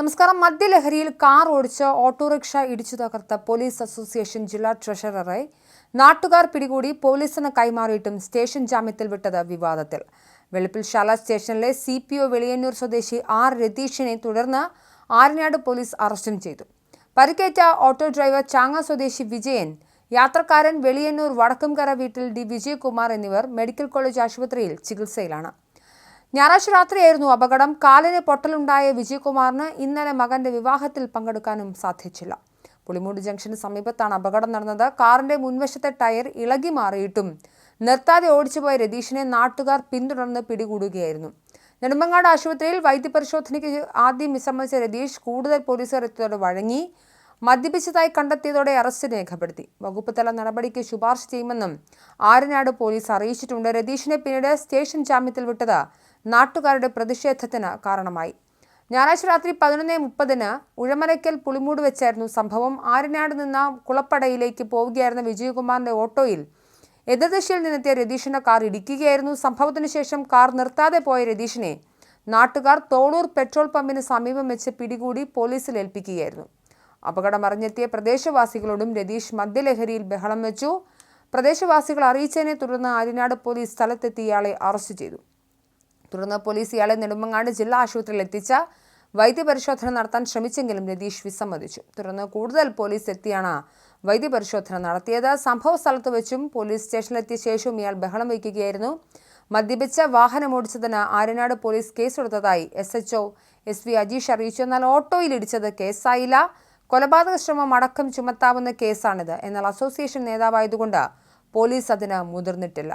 നമസ്കാരം. മദ്യലഹരിയിൽ കാർ ഓടിച്ച് ഓട്ടോറിക്ഷ ഇടിച്ചു തകർത്ത പോലീസ് അസോസിയേഷൻ ജില്ലാ ട്രഷററെ നാട്ടുകാർ പിടികൂടി പോലീസിന് കൈമാറിയിട്ടും സ്റ്റേഷൻ ജാമ്യത്തിൽ വിട്ടത് വിവാദത്തിൽ. വെളുപ്പിൽശാല സ്റ്റേഷനിലെ സി പി ഒ വെളിയന്നൂർ സ്വദേശി ആർ രതീഷിനെ തുടർന്ന് ആരനാട് പോലീസ് അറസ്റ്റും ചെയ്തു. പരിക്കേറ്റ ഓട്ടോ ഡ്രൈവർ ചാങ്ങ സ്വദേശി വിജയൻ യാത്രക്കാരൻ വെളിയന്നൂർ വടക്കുംകര വീട്ടിൽ ഡി വിജയകുമാർ എന്നിവർ മെഡിക്കൽ കോളേജ് ആശുപത്രിയിൽ ചികിത്സയിലാണ്. ഞായറാഴ്ച രാത്രിയായിരുന്നു അപകടം. കാലിന് പൊട്ടലുണ്ടായ വിജയകുമാറിന് ഇന്നലെ മകന്റെ വിവാഹത്തിൽ പങ്കെടുക്കാനും സാധിച്ചില്ല. പുളിമൂട് ജംഗ്ഷന് സമീപത്താണ് അപകടം നടന്നത്. കാറിന്റെ മുൻവശത്തെ ടയർ ഇളകി മാറിയിട്ടും നിർത്താതെ ഓടിച്ചുപോയ രതീഷിനെ നാട്ടുകാർ പിന്തുടർന്ന് പിടികൂടുകയായിരുന്നു. നെടുമ്പങ്ങാട് ആശുപത്രിയിൽ വൈദ്യപരിശോധനയ്ക്ക് ആദ്യം വിസമ്മതിച്ച രതീഷ് കൂടുതൽ പോലീസുകാർ എത്തിയതോടെ വഴങ്ങി. മദ്യപിച്ചതായി കണ്ടെത്തിയതോടെ അറസ്റ്റ് രേഖപ്പെടുത്തി. വകുപ്പ് തല നടപടിക്ക് ശുപാർശ ചെയ്യുമെന്നും ആരനാട് പോലീസ് അറിയിച്ചിട്ടുണ്ട്. രതീഷിനെ പിന്നീട് സ്റ്റേഷൻ ജാമ്യത്തിൽ വിട്ടത് നാട്ടുകാരുടെ പ്രതിഷേധത്തിന് കാരണമായി. ഞായറാഴ്ച രാത്രി പതിനൊന്ന് മുപ്പതിന് ഉഴമരയ്ക്കൽ പുളിമൂട് വെച്ചായിരുന്നു സംഭവം. ആരനാട് നിന്ന് കുളപ്പടയിലേക്ക് പോവുകയായിരുന്ന വിജയകുമാറിന്റെ ഓട്ടോയിൽ എതിർദിശയിൽ നിന്നെത്തിയ രതീഷിന്റെ കാർ ഇടിക്കുകയായിരുന്നു. സംഭവത്തിന് ശേഷം കാർ നിർത്താതെ പോയ രതീഷിനെ നാട്ടുകാർ തോളൂർ പെട്രോൾ പമ്പിന് സമീപം വെച്ച് പിടികൂടി പോലീസിൽ ഏൽപ്പിക്കുകയായിരുന്നു. അപകടം അറിഞ്ഞെത്തിയ പ്രദേശവാസികളോടും രതീഷ് മദ്യലഹരിയിൽ ബഹളം വെച്ചു. പ്രദേശവാസികൾ അറിയിച്ചതിനെ തുടർന്ന് ആര്യനാട് പോലീസ് സ്ഥലത്തെത്തി ഇയാളെ അറസ്റ്റ് ചെയ്തു. തുടർന്ന് പോലീസ് ഇയാളെ നെടുമങ്ങാട് ജില്ലാ ആശുപത്രിയിൽ എത്തിച്ച വൈദ്യപരിശോധന നടത്താൻ ശ്രമിച്ചെങ്കിലും രതീഷ് വിസമ്മതിച്ചു. തുടർന്ന് കൂടുതൽ പോലീസ് എത്തിയാണ് വൈദ്യപരിശോധന നടത്തിയത്. സംഭവ സ്ഥലത്ത് വെച്ചും പോലീസ് സ്റ്റേഷനിലെത്തിയ ശേഷവും ഇയാൾ ബഹളം വയ്ക്കുകയായിരുന്നു. മദ്യപിച്ച വാഹനമോടിച്ചതിന് Aryanad police കേസെടുത്തതായി S H O S V Ajeesh അറിയിച്ചു. എന്നാൽ ഓട്ടോയിൽ ഇടിച്ചത് കേസായില്ല. കൊലപാതക ശ്രമം അടക്കം ചുമത്താവുന്ന കേസാണിത്. എന്നാൽ അസോസിയേഷൻ നേതാവായതുകൊണ്ട് പോലീസ് അതിന് മുതിർന്നിട്ടില്ല.